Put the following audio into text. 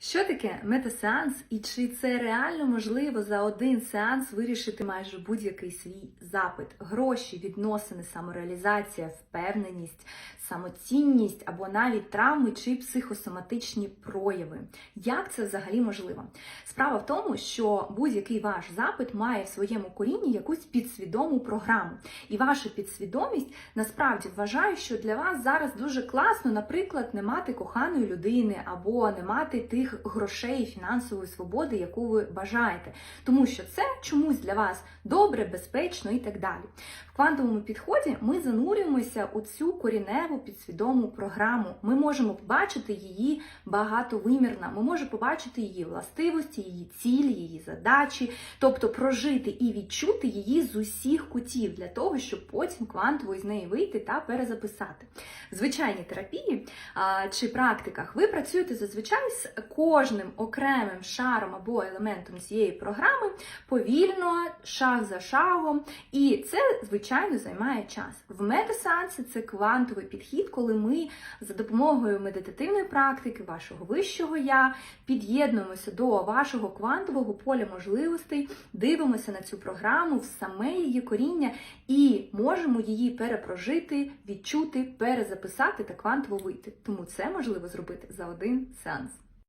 Що таке метасеанс і чи це реально можливо за один сеанс вирішити майже будь-який свій запит? Гроші, відносини, самореалізація, впевненість, самоцінність або навіть травми чи психосоматичні прояви? Як це взагалі можливо? Справа в тому, що будь-який ваш запит має в своєму корінні якусь підсвідому програму, і ваша підсвідомість насправді вважає, що для вас зараз дуже класно, наприклад, не мати коханої людини або не мати тих грошей, фінансової свободи, яку ви бажаєте, тому що це чомусь для вас добре, безпечно і так далі. В квантовому підході ми занурюємося у цю коріневу підсвідому програму. Ми можемо побачити її багатовимірна. Ми можемо побачити її властивості, її цілі, її задачі, тобто прожити і відчути її з усіх кутів для того, щоб потім квантово із неї вийти та перезаписати. В звичайній терапії а, чи практиках ви працюєте зазвичай з кожним окремим шаром або елементом цієї програми повільно, шаг за шагом, і це, звичайно, займає час. В метасеансі це квантовий підхід, коли ми за допомогою медитативної практики, вашого вищого я, під'єднуємося до вашого квантового поля можливостей, дивимося на цю програму в саме її коріння і можемо її перепрожити, відчути, перезаписати та квантово вийти. Тому це можливо зробити за один сеанс.